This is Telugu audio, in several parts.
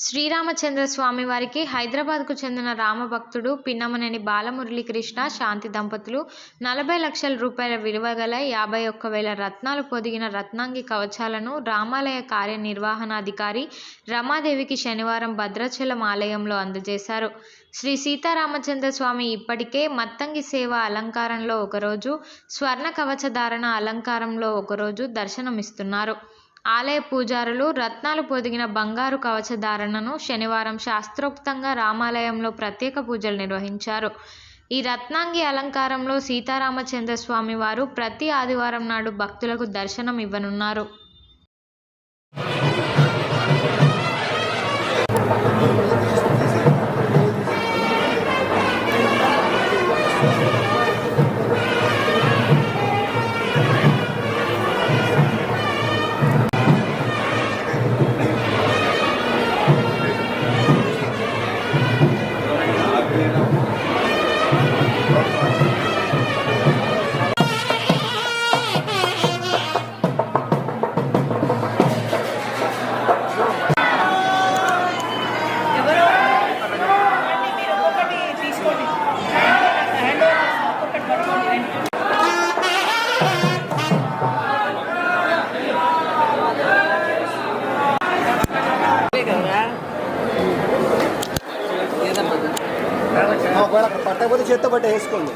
శ్రీరామచంద్ర స్వామి వారికి హైదరాబాద్కు చెందిన రామభక్తుడు పిన్నమనేని బాలమురళీకృష్ణ శాంతి దంపతులు నలభై లక్షల రూపాయల విలువ గల యాభై ఒక్క వేల రత్నాలు పొదిగిన రత్నాంగి కవచాలను రామాలయ కార్యనిర్వహణాధికారి రమాదేవికి శనివారం భద్రాచలం ఆలయంలో అందజేశారు. శ్రీ సీతారామచంద్ర స్వామి ఇప్పటికే మత్తంగి సేవ అలంకారంలో ఒకరోజు స్వర్ణ కవచధారణ అలంకారంలో ఒకరోజు దర్శనమిస్తున్నారు. ఆలయ పూజారులు రత్నాలు పొదిగిన బంగారు కవచధారణను శనివారం శాస్త్రోక్తంగా రామాలయంలో ప్రత్యేక పూజలు నిర్వహించారు. ఈ రత్నాంగి అలంకారంలో సీతారామచంద్ర స్వామి వారు ప్రతి ఆదివారం నాడు భక్తులకు దర్శనం ఇవ్వనున్నారు. ఒకవేళ పట్టకపోతే చేత్తో పట్ట వేసుకోండి.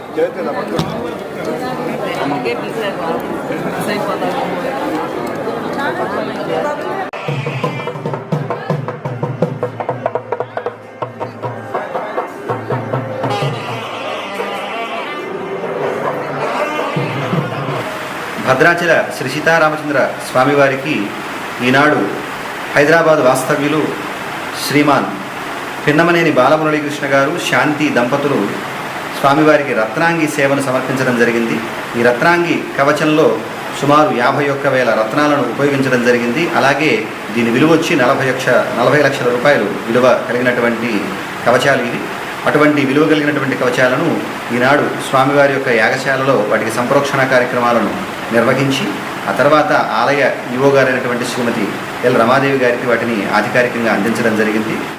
భద్రాచల శ్రీ సీతారామచంద్ర స్వామివారికి ఈనాడు హైదరాబాద్ వాస్తవ్యులు శ్రీమాన్ పిన్నమనేని బాలమురళీకృష్ణ గారు శాంతి దంపతులు స్వామివారికి రత్నాంగి సేవను సమర్పించడం జరిగింది. ఈ రత్నాంగి కవచంలో సుమారు యాభై ఒక్క వేల రత్నాలను ఉపయోగించడం జరిగింది. అలాగే దీని విలువ వచ్చి నలభై లక్ష నలభై లక్షల రూపాయలు విలువ కలిగినటువంటి కవచాలు ఇవి. అటువంటి విలువ కలిగినటువంటి కవచాలను ఈనాడు స్వామివారి యొక్క యాగశాలలో వాటికి సంప్రోక్షణ కార్యక్రమాలను నిర్వహించి ఆ తర్వాత ఆలయ ఈవో గారైనటువంటి శ్రీమతి ఎల్ రమాదేవి గారికి వాటిని అధికారికంగా అందించడం జరిగింది.